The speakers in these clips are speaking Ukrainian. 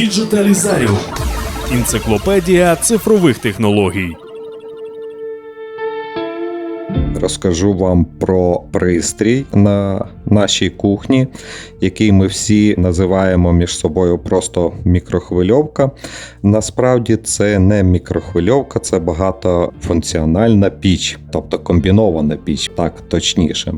Діджиталізаріум. Енциклопедія цифрових технологій. Розкажу вам про пристрій на нашій кухні, який ми всі називаємо між собою просто мікрохвильовка. Насправді це не мікрохвильовка, це багатофункціональна піч, тобто комбінована піч, так точніше.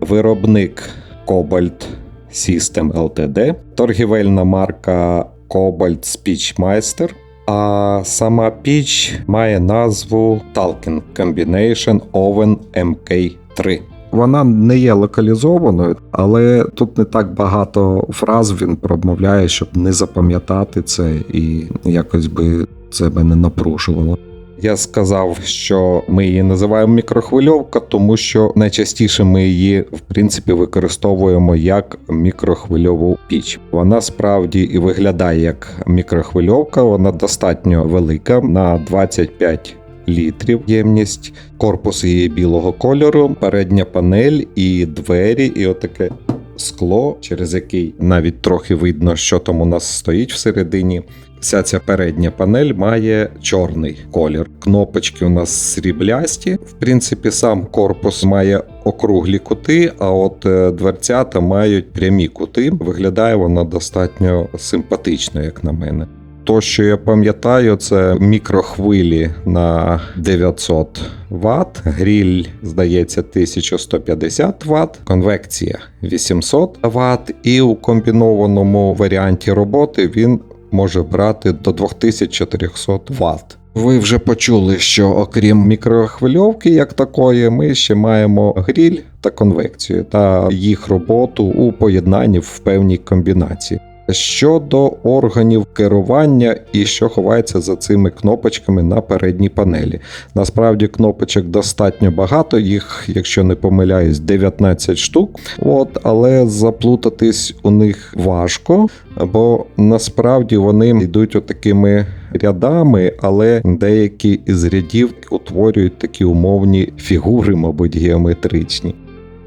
Виробник Cobalt System Ltd, торгівельна марка Cobalt Speechmeister. А сама піч має назву Talking Combination Oven MK3. Вона не є локалізованою, але тут не так багато фраз він промовляє, щоб не запам'ятати це і якось би це мене напружувало. Я сказав, що ми її називаємо мікрохвильовка, тому що найчастіше ми її в принципі використовуємо як мікрохвильову піч. Вона справді і виглядає як мікрохвильовка, вона достатньо велика на 25 літрів ємність. Корпус її білого кольору, передня панель і двері, і отаке. Скло, через який навіть трохи видно, що там у нас стоїть всередині. Вся ця передня панель має чорний колір. Кнопочки у нас сріблясті. В принципі, сам корпус має округлі кути, а от е, дверцята мають прямі кути. Виглядає вона достатньо симпатично, як на мене. То, що я пам'ятаю, це мікрохвилі на 900 Вт, гріль, здається, 1150 Вт, конвекція 800 Вт, і у комбінованому варіанті роботи він може брати до 2400 Вт. Ви вже почули, що окрім мікрохвильовки, як такої, ми ще маємо гріль та конвекцію та їх роботу у поєднанні в певній комбінації. Щодо органів керування і що ховається за цими кнопочками на передній панелі. Насправді кнопочок достатньо багато, їх, якщо не помиляюсь, 19 штук. От, але заплутатись у них важко, бо насправді вони йдуть отакими рядами, але деякі із рядів утворюють такі умовні фігури, мабуть, геометричні.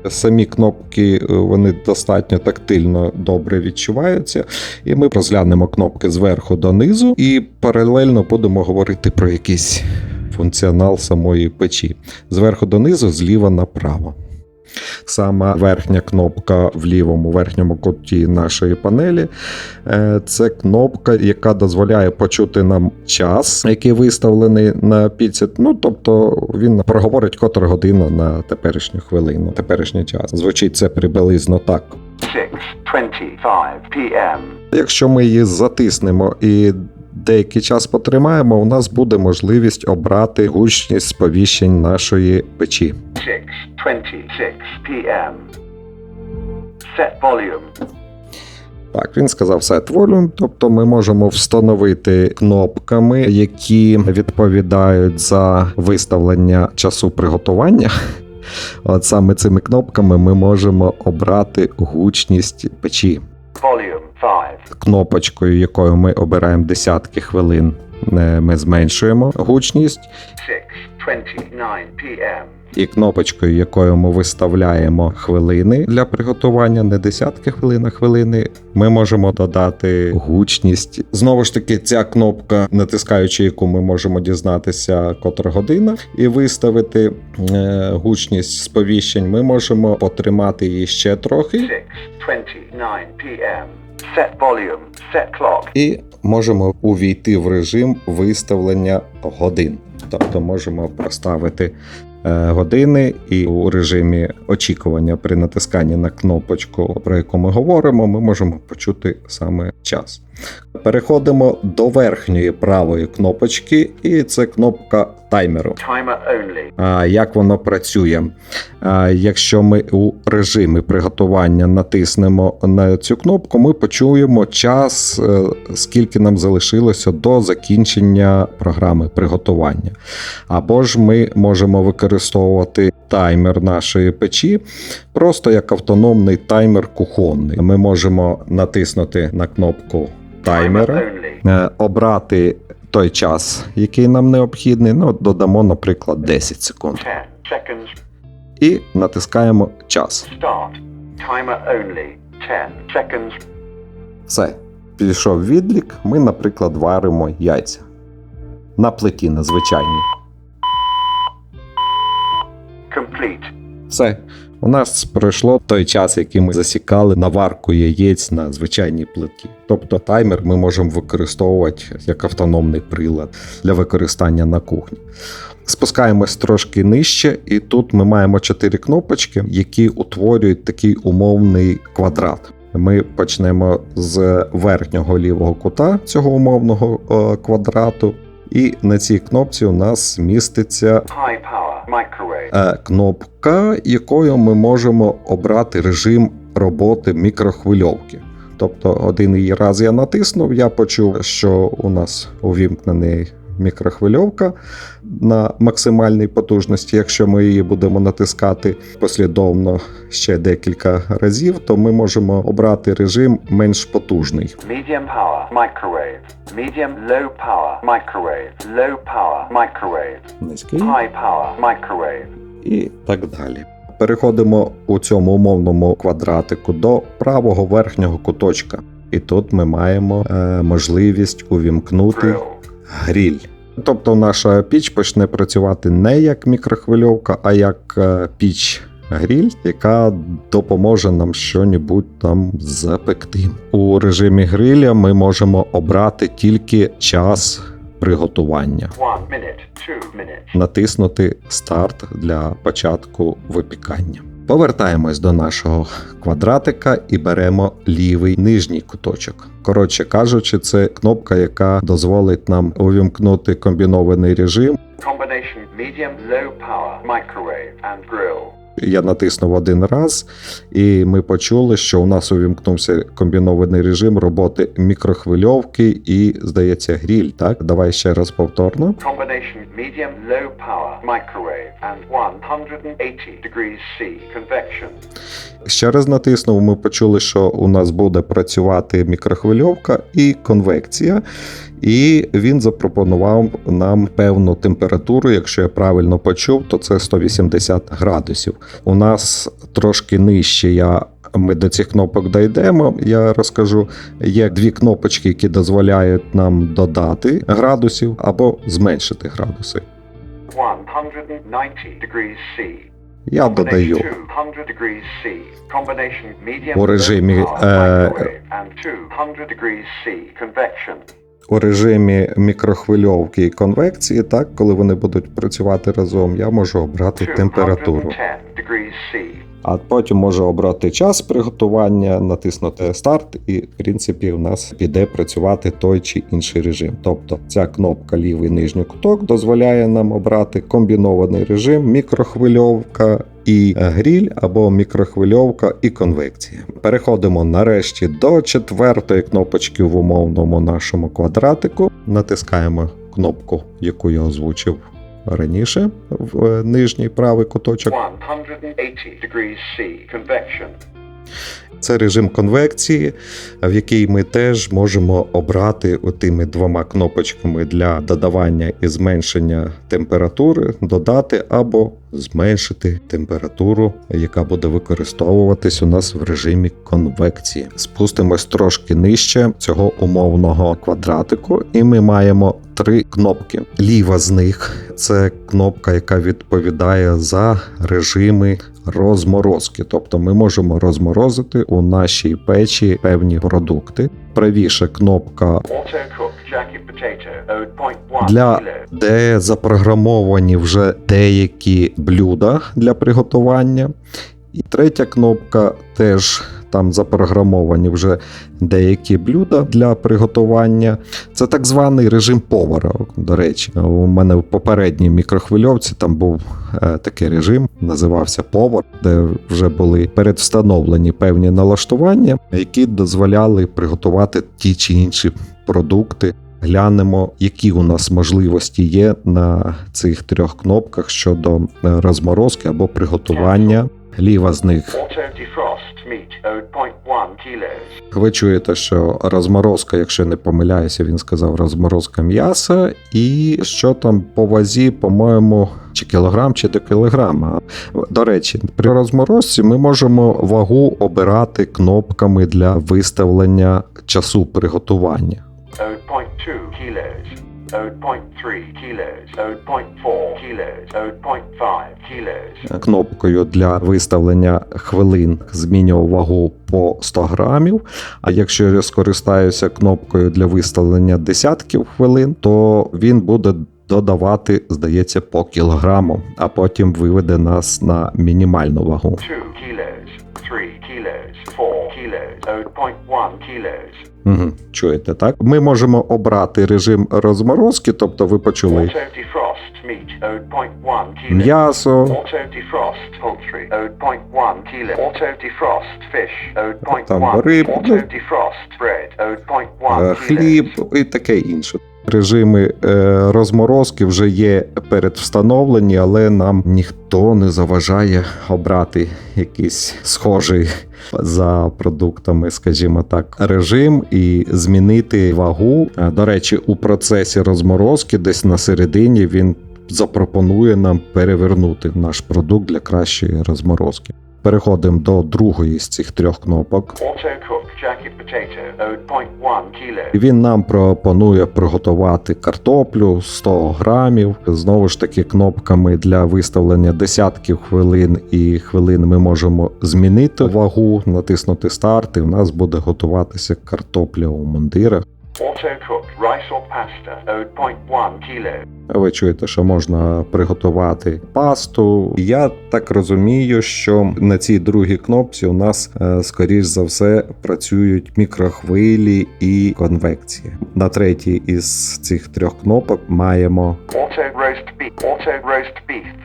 Самі кнопки е, вони достатньо тактильно добре відчуваються, і ми розглянемо кнопки зверху донизу і паралельно будемо говорити про якийсь функціонал самої печі. Зверху донизу, зліва направо. Сама верхня кнопка в лівому верхньому куті нашої панелі е, це кнопка, яка дозволяє почути нам час, який виставлений на піці. Ну тобто він проговорить котра година на теперішню хвилину, теперішній час. Звучить це приблизно так. 6:25 p.m. Якщо ми її затиснемо і деякий час потримаємо, у нас буде можливість обрати гучність сповіщень нашої печі. 6:26 p.m. Set volume. Так, він сказав set volume, тобто ми можемо встановити кнопками, які відповідають за виставлення часу приготування. От саме цими кнопками ми можемо обрати гучність печі. Volume 5. Кнопочкою, якою ми обираємо десятки хвилин, е, ми зменшуємо гучність. 6:29 p.m. І кнопочкою, якою ми виставляємо хвилини для приготування, не десятки хвилин, а хвилини, ми можемо додати гучність. Знову ж таки, ця кнопка, натискаючи яку ми можемо дізнатися котра година, і виставити е, гучність сповіщень, ми можемо потримати її ще трохи. 6:29 p.m. Set volume. Set clock. І можемо увійти в режим виставлення годин. Тобто можемо проставити е, години і у режимі очікування при натисканні на кнопочку, про яку ми говоримо, ми можемо почути саме час. Переходимо до верхньої правої кнопочки, і це кнопка таймеру. А, Як воно працює? А, Якщо ми у режимі приготування натиснемо на цю кнопку, ми почуємо час, е, скільки нам залишилося до закінчення програми приготування. Або ж ми можемо використовувати таймер нашої печі, просто як автономний таймер кухонний. Ми можемо натиснути на кнопку таймера е, обрати той час, який нам необхідний. Ну, додамо, наприклад, 10 секунд. І натискаємо час. Start. Timer only. 10 seconds. Все. пішов відлік, ми, наприклад, варимо яйця. На плиті на звичайній. Все. У нас пройшло той час, який ми засікали на варку яєць на звичайній плиті. Тобто таймер ми можемо використовувати як автономний прилад для використання на кухні. Спускаємось трошки нижче, і тут ми маємо чотири кнопочки, які утворюють такий умовний квадрат. Ми почнемо з верхнього лівого кута цього умовного е, квадрату, і на цій кнопці у нас міститься. Е, кнопка, якою ми можемо обрати режим роботи мікрохвильовки. Тобто один її раз я натиснув, я почув, що у нас увімкнений мікрохвильовка на максимальній потужності. Якщо ми її будемо натискати послідовно ще декілька разів, то ми можемо обрати режим менш потужний. Medium power. Microwave. Medium low power. Microwave. Low power. Microwave. Низький. High power. Microwave. і так далі. Переходимо у цьому умовному квадратику до правого верхнього куточка. І тут ми маємо е, можливість увімкнути. Гріль. Тобто наша піч почне працювати не як мікрохвильовка, а як е, піч. Гріль, яка допоможе нам щонебудь там запекти. У режимі гриля ми можемо обрати тільки час приготування One minute. Натиснути старт для початку випікання. Повертаємось до нашого квадратика і беремо лівий нижній куточок. Коротше кажучи, це кнопка, яка дозволить нам увімкнути комбінований режим. Combination medium low power. Microwave and grill. Я натиснув один раз, і ми почули, що у нас увімкнувся комбінований режим роботи мікрохвильовки і, здається, гріль. Так, давай ще раз повторно. Combination medium low power. Microwave and 180 degrees C. Convection. Ще раз натиснув, ми почули, що у нас буде працювати мікрохвильовка і конвекція. І він запропонував нам певну температуру. Якщо я правильно почув, то це 180 градусів. У нас трошки нижче я. Ми до цих кнопок дійдемо. Я розкажу. Є дві кнопочки, які дозволяють нам додати градусів або зменшити градуси. 190 C. Я додаю 200 degrees C. Combination medium У режимі, е, Microwave and 200 degrees C. Convection. у режимі мікрохвильовки і конвекції, так, коли вони будуть працювати разом, я можу обрати температуру. 210 degrees А потім можу обрати час приготування, натиснути старт, і в принципі у нас піде працювати той чи інший режим. Тобто ця кнопка лівий нижній куток дозволяє нам обрати комбінований режим, мікрохвильовка. І гріль або мікрохвильовка і конвекція. Переходимо нарешті до четвертої кнопочки в умовному нашому квадратику. Натискаємо кнопку, яку я озвучив раніше в е, нижній правий куточок. 180 degrees C. Convection. Це режим конвекції, в який ми теж можемо обрати тими двома кнопочками для додавання і зменшення температури, додати або зменшити температуру, яка буде використовуватись у нас в режимі конвекції. Спустимось трошки нижче цього умовного квадратику, і ми маємо три кнопки. Ліва з них це кнопка, яка відповідає за режими розморозки. Тобто ми можемо розморозити у нашій печі певні продукти. Правіша кнопка Auto cook jacket potato. 0.1 для де запрограмовані вже деякі блюда для приготування. І третя кнопка теж там запрограмовані вже деякі блюда для приготування. Це так званий режим повара. До речі, у мене в попередній мікрохвильовці там був е, такий режим, називався повар, де вже були передвстановлені певні налаштування, які дозволяли приготувати ті чи інші продукти глянемо, які у нас можливості є на цих трьох кнопках щодо е, розморозки або приготування. Ліва з них Ви чуєте, що розморозка, якщо не помиляюся, він сказав розморозка м'яса, і що там по вазі, по-моєму, чи кілограм, чи до кілограма. До речі, при розморозці ми можемо вагу обирати кнопками для виставлення часу приготування. 0.2 kilos. 0.3 kilos. 0.4 kilos. 0.5 kilos. Кнопкою для виставлення хвилин змінював вагу по 100 грамів. А якщо я скористаюся кнопкою для виставлення десятків хвилин, то він буде додавати, здається, по кілограму, а потім виведе нас на мінімальну вагу. 2 kilos. 3 kilos. 4 kilos. 0.1 kilos. Угу, чуєте, так? Ми можемо обрати режим розморозки, тобто ви почули Auto defrost meat. 0.1 kilos. м'ясо, Auto defrost poultry. 0.1 kilo. Auto defrost fish. 0.1. Там риб, Auto defrost bread. 0.1 е, хліб і таке інше. Режими е, розморозки вже є передвстановлені, але нам ніхто не заважає обрати якийсь схожий за продуктами, скажімо так, режим і змінити вагу. Е, До речі, у процесі розморозки, десь на середині, він запропонує нам перевернути наш продукт для кращої розморозки. Переходимо до другої з цих трьох кнопок. Auto cook jacket potato. 0.1 kilo. І Він нам пропонує приготувати картоплю 100 грамів. Знову ж таки, кнопками для виставлення десятків хвилин і хвилин ми можемо змінити вагу, натиснути старт, і в нас буде готуватися картопля у мундирах. Auto cook rice or pasta. 0.1 kilo. Ви чуєте, що можна приготувати пасту. Я так розумію, що на цій другій кнопці у нас, е, скоріш за все, працюють мікрохвилі і конвекція. На третій із цих трьох кнопок маємо.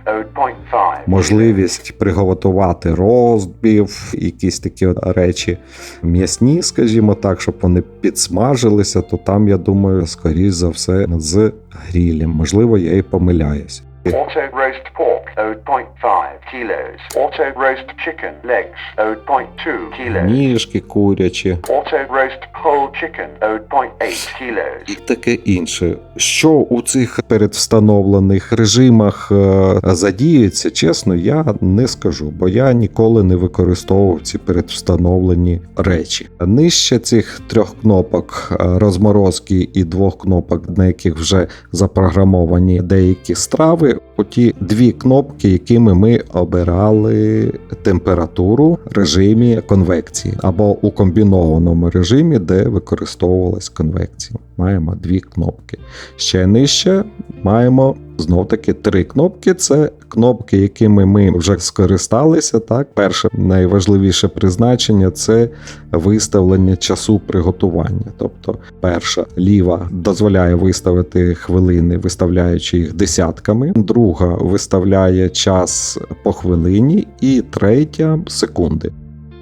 0.5. можливість приготувати розбів, якісь такі речі м'ясні, скажімо так, щоб вони підсмажилися, то там, я думаю, скоріш за все, з грілем. Можливо, я і помиляюсь. Auto roast pork. 0.5 kilos. Auto roast chicken legs. 0.2 kilos. Ніжки курячі. Auto roast whole chicken. 0.8 kilos. і таке інше. Що у цих передвстановлених режимах е, задіюється, чесно, я не скажу, бо я ніколи не використовував ці передвстановлені речі. Нижче цих трьох кнопок е, розморозки і двох кнопок, на яких вже запрограмовані деякі страви. Оті дві кнопки, якими ми обирали температуру в режимі конвекції або у комбінованому режимі, де використовувалась конвекція. Маємо дві кнопки. Ще нижче маємо знов таки три кнопки. Це кнопки, якими ми вже скористалися. Так, перше найважливіше призначення це виставлення часу приготування. Тобто, перша ліва дозволяє виставити хвилини, виставляючи їх десятками. Друга виставляє час по хвилині, і третя секунди.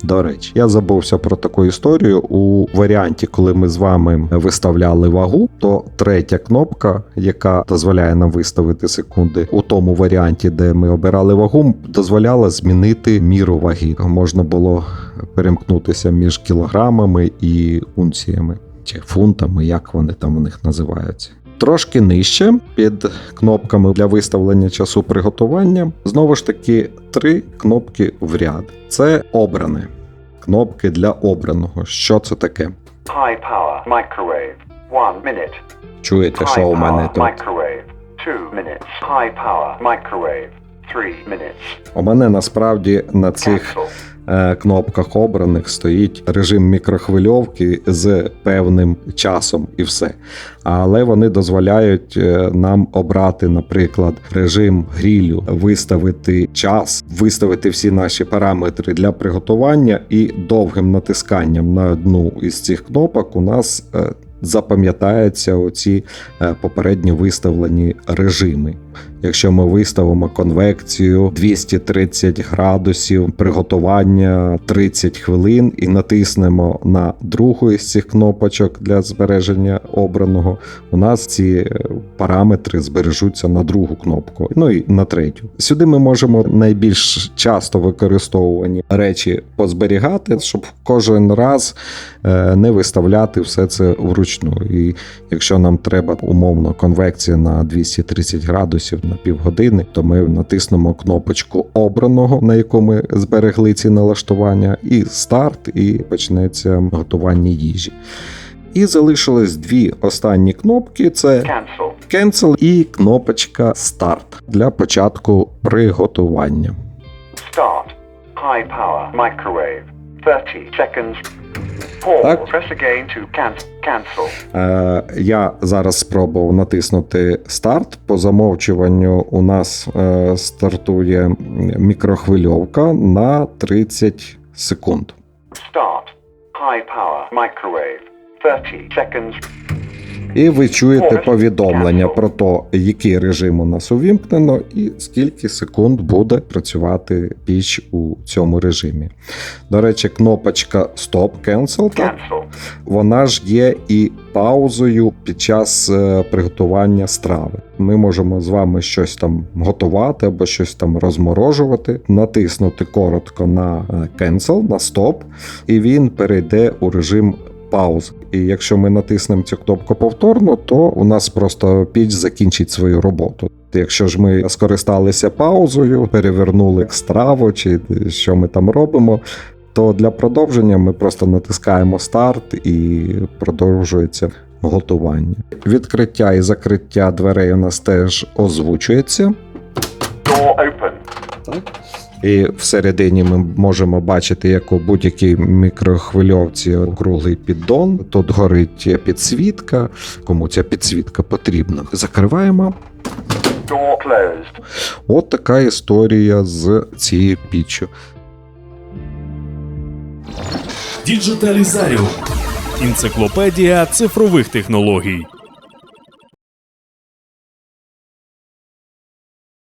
До речі, я забувся про таку історію. У варіанті, коли ми з вами виставляли вагу, то третя кнопка, яка дозволяє нам виставити секунди, у тому варіанті, де ми обирали вагу, дозволяла змінити міру ваги. Можна було перемкнутися між кілограмами і унціями чи фунтами, як вони там у них називаються. Трошки нижче під кнопками для виставлення часу приготування. Знову ж таки, три кнопки в ряд. Це обране. Кнопки для обраного. Що це таке? High power microwave. 1 minute. Чуєте, що у мене тут? microwave. 2 minutes. High power microwave. 3 minutes. У мене насправді на цих Cancel. Е, кнопках обраних стоїть режим мікрохвильовки з певним часом і все. Але вони дозволяють е, нам обрати, наприклад, режим грілю, виставити час, виставити всі наші параметри для приготування, і довгим натисканням на одну із цих кнопок у нас. е, запам'ятаються оці попередньо виставлені режими. Якщо ми виставимо конвекцію 230 градусів, приготування 30 хвилин і натиснемо на другу із цих кнопочок для збереження обраного, у нас ці е, параметри збережуться на другу кнопку, ну і на третю. Сюди ми можемо найбільш часто використовувані речі позберігати, щоб кожен раз е, не виставляти все це вручну. І якщо нам треба умовно конвекція на 230 градусів на півгодини, то ми натиснемо кнопочку обраного, на яку ми зберегли ці налаштування, і старт, і почнеться готування їжі. І залишилось дві останні кнопки: це Cancel. Cancel і кнопочка Старт для початку приготування. Start. High power. Microwave. 30 seconds. Так. Press again to cancel. Е, я зараз спробував натиснути старт. По замовчуванню у нас е, стартує мікрохвильовка на 30 секунд. Start. High power. Microwave. 30 seconds. І ви чуєте повідомлення про те, який режим у нас увімкнено, і скільки секунд буде працювати піч у цьому режимі. До речі, кнопочка Stop Cancel, так, вона ж є і паузою під час е, приготування страви. Ми можемо з вами щось там готувати або щось там розморожувати, натиснути коротко на е, Cancel, на Stop, і він перейде у режим пауз. І якщо ми натиснемо цю кнопку повторно, то у нас просто піч закінчить свою роботу. Якщо ж ми скористалися паузою, перевернули страву чи що ми там робимо, то для продовження ми просто натискаємо старт і продовжується готування. Відкриття і закриття дверей у нас теж озвучується. Door open. Так. І всередині ми можемо бачити, як у будь-якій мікрохвильовці круглий піддон. Тут горить підсвітка. Кому ця підсвітка потрібна? Закриваємо. От така історія з цією піччю. Діджиталізаріум. Енциклопедія цифрових технологій.